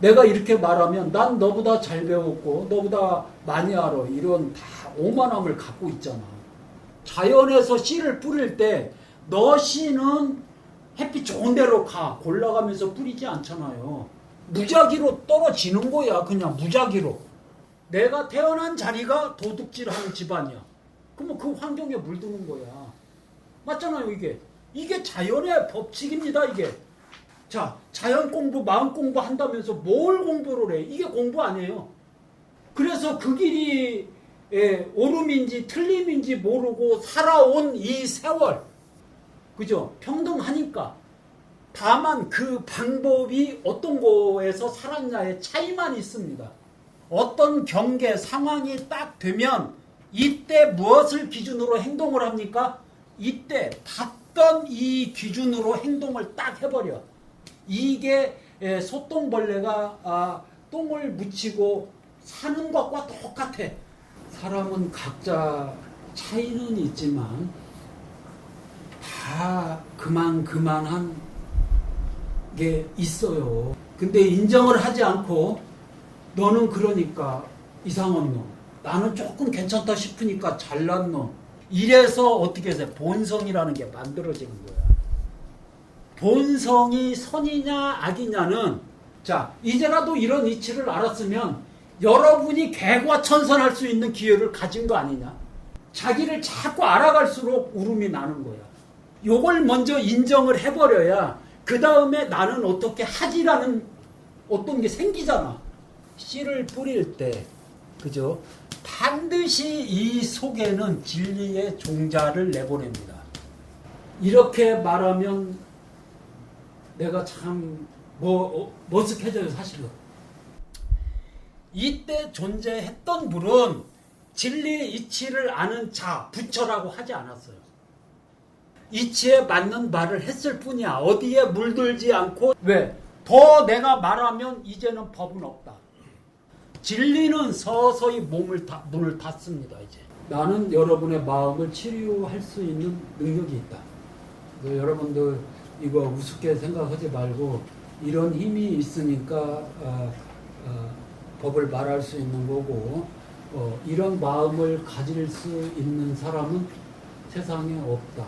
내가 이렇게 말하면 난 너보다 잘 배웠고 너보다 많이 알아 이런 다 오만함을 갖고 있잖아. 자연에서 씨를 뿌릴 때 너 씨는 햇빛 좋은 데로 가 골라가면서 뿌리지 않잖아요. 무작위로 떨어지는 거야 그냥 무작위로. 내가 태어난 자리가 도둑질하는 집안이야. 그러면 그 환경에 물드는 거야. 맞잖아요 이게. 이게 자연의 법칙입니다 이게. 자, 자연 공부, 마음 공부 한다면서 뭘 공부를 해? 이게 공부 아니에요. 그래서 그 길이 예, 옳음인지 틀림인지 모르고 살아온 이 세월. 그죠? 평등하니까. 다만 그 방법이 어떤 거에서 살았냐의 차이만 있습니다. 어떤 경계, 상황이 딱 되면 이때 무엇을 기준으로 행동을 합니까? 이때 봤던 이 기준으로 행동을 딱 해버려. 이게 에, 소똥벌레가 아, 똥을 묻히고 사는 것과 똑같아. 사람은 각자 차이는 있지만 다 그만 그만한 게 있어요. 근데 인정을 하지 않고 너는 그러니까 이상한 놈. 나는 조금 괜찮다 싶으니까 잘난 놈. 이래서 어떻게 해서 본성이라는 게 만들어지는 거야. 본성이 선이냐 악이냐는 자 이제라도 이런 이치를 알았으면 여러분이 개과천선할 수 있는 기회를 가진 거 아니냐? 자기를 자꾸 알아갈수록 울음이 나는 거야. 요걸 먼저 인정을 해버려야 그 다음에 나는 어떻게 하지라는 어떤 게 생기잖아. 씨를 뿌릴 때. 그죠? 반드시 이 속에는 진리의 종자를 내보냅니다. 이렇게 말하면 내가 참 뭐, 어, 머쓱해져요, 사실은. 이때 존재했던 분은 진리의 이치를 아는 자, 부처라고 하지 않았어요. 이치에 맞는 말을 했을 뿐이야. 어디에 물들지 않고, 왜? 더 내가 말하면 이제는 법은 없다. 진리는 서서히 몸을 다, 문을 닫습니다, 이제. 나는 여러분의 마음을 치료할 수 있는 능력이 있다. 여러분들 이거 우습게 생각하지 말고 이런 힘이 있으니까 어, 어, 법을 말할 수 있는 거고 어, 이런 마음을 가질 수 있는 사람은 세상에 없다.